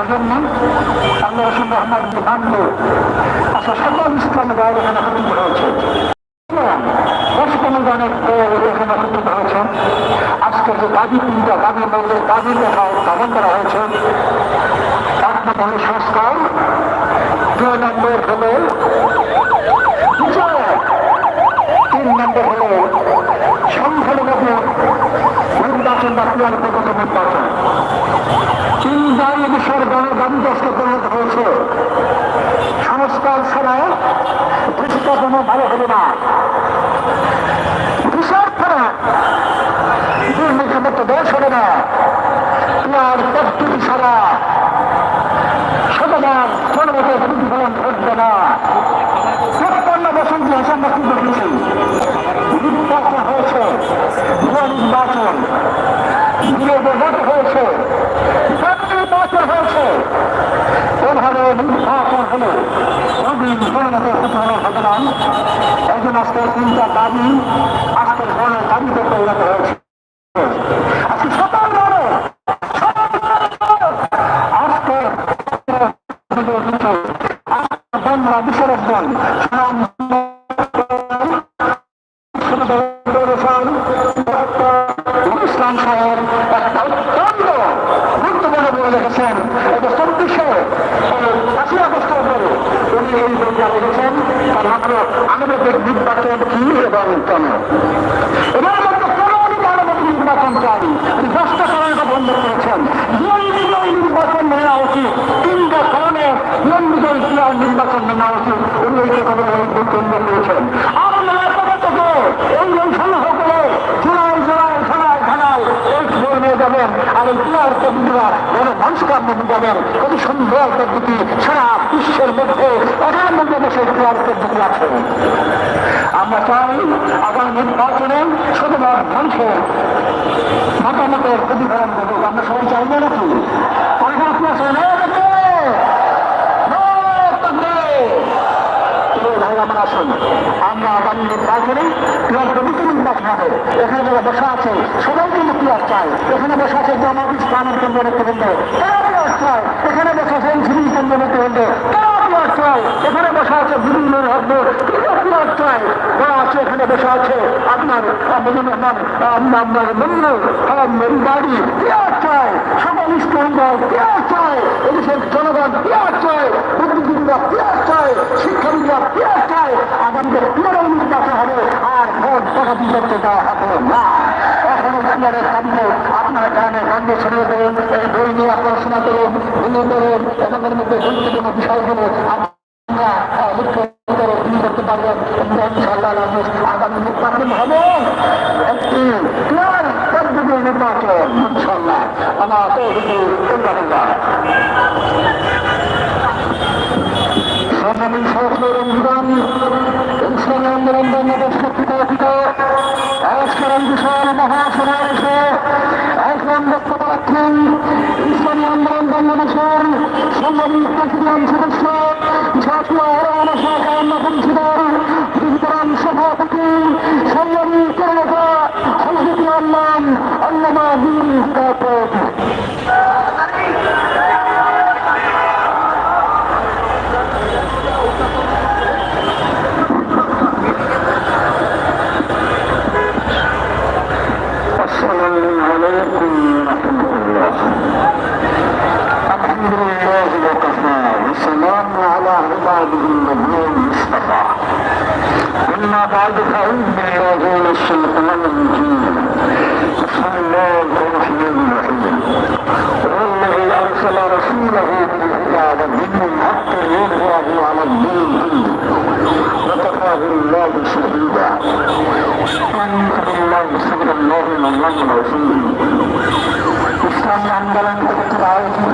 এজন্য আল্লাহ রসুল রহমান মানলে আচ্ছা সকল হয়েছে আজকে যে দাবি তিনটা, দাবি মূল্যের দাবি লেখা উত্থাপন করা হয়েছে। সংস্কার। দুই নম্বর হলো বিচার তিন নম্বর হলো সংখ্যালঘু নির্বাচন বা ক্রিয়ানুগত নির্বাচন দাঁড়িয়ে বিষয়ের দাবিগ্রস্ত পরিণত হয়েছে। সংস্কার ছাড়া দেশটা কোনো ভালো হবে না। বিচার ছাড়া দুর্নীতিমুক্ত দেশ হবে না। ক্রিয়ার পদ্ধতি ছাড়া শতবার জনমতের প্রতিফলন ঘটবে না। নবীন জনমতের প্রতিফলন হবে না একজন আজকে তিনটা দাবি আজকের ইসলাম বইটা লিখেছেন তার আমাদের নির্বাচন কি এবং কেন এবার চাই ভ্রষ্টাচারণটা বন্ধ করেছেন নিয়মিত নির্বাচন নেওয়া উচিত তিনটা ধরনের নিয়মিত ইতিহাস নির্বাচন নেওয়া উচিত উনি এই কথা এই বক্তব্য দিয়েছেন আপনারা কবে থেকে এই এই সংগ্রহ করে জোড়ায় জোড়ায় থানায় থানায় এই বই নিয়ে যাবেন আর এই ক্রিয়ার পদ্ধতিরা বড় নিয়ে কত সুন্দর পদ্ধতি সারা বিশ্বের মধ্যে এগারো মধ্যে দেশে ক্রিয়ার পদ্ধতি আছে। আমরা চাই আগামী নির্বাচনে শুধুমাত্র মানুষের মতামতের প্রতিফলন দেবো। আমরা সবাই চাই না নাকি? আমার আগামী নির্বাচনে নির্বাচন হবে। এখানে যারা বসা আছে সবাই কিন্তু এখানে বসা আছে জামাত ইসলামের কেন্দ্র নেতৃবৃন্দ তারা চায় এখানে বসা আছে এনসিবি কেন্দ্র নেতৃবৃন্দ তারা চায় এখানে বসা আছে বিভিন্ন ক্রিয়ার যারা আছে, এখানে বসা আছে আপনার রহমান আপনার মন্দির বাড়ি ক্রিয়ার চায় সকল ইসলাম দল চায় এদেশের জনগণ ক্রিয়ার চায় বুদ্ধিজীবীরা ক্রিয়ার চায় শিক্ষাবিদরা ক্রিয়ার চায় আগামীদের ক্রিয়ার নির্বাচন হবে। আর ভোট টাকা বিভক্ত দেওয়া হবে না। ক্রিয়ারের সামনে, আপনার গ্রামে গন্ধে ছড়িয়ে দেবেন এই বই নিয়ে পড়াশোনা করুন ভুলে করুন এবং এর মধ্যে গুরুত্বপূর্ণ বিষয় হলো আমরা নির্বাচন আন্দোলন বাংলাদেশ কর্তৃপক্ষ আজকের বিশাল মহাসমাবেশে এখন বক্তব্য রাখছেন ইসলামী আন্দোলন বাংলাদেশের সংগ্রামী প্রেসিডিয়াম সদস্য জাতীয় আরও সরকার على عباده الذين اصطفى أما بعد فأعوذ بالله من الشيطان الرجيم بسم الله الرحمن الرحيم هو الذي أرسل رسوله بالهدى ودين الحق ليظهره على الدين كله وكفى بالله شهيدا آمنت بالله صدق الله مولانا العظيم ইসলামী আন্দোলন কর্তৃক আয়োজিত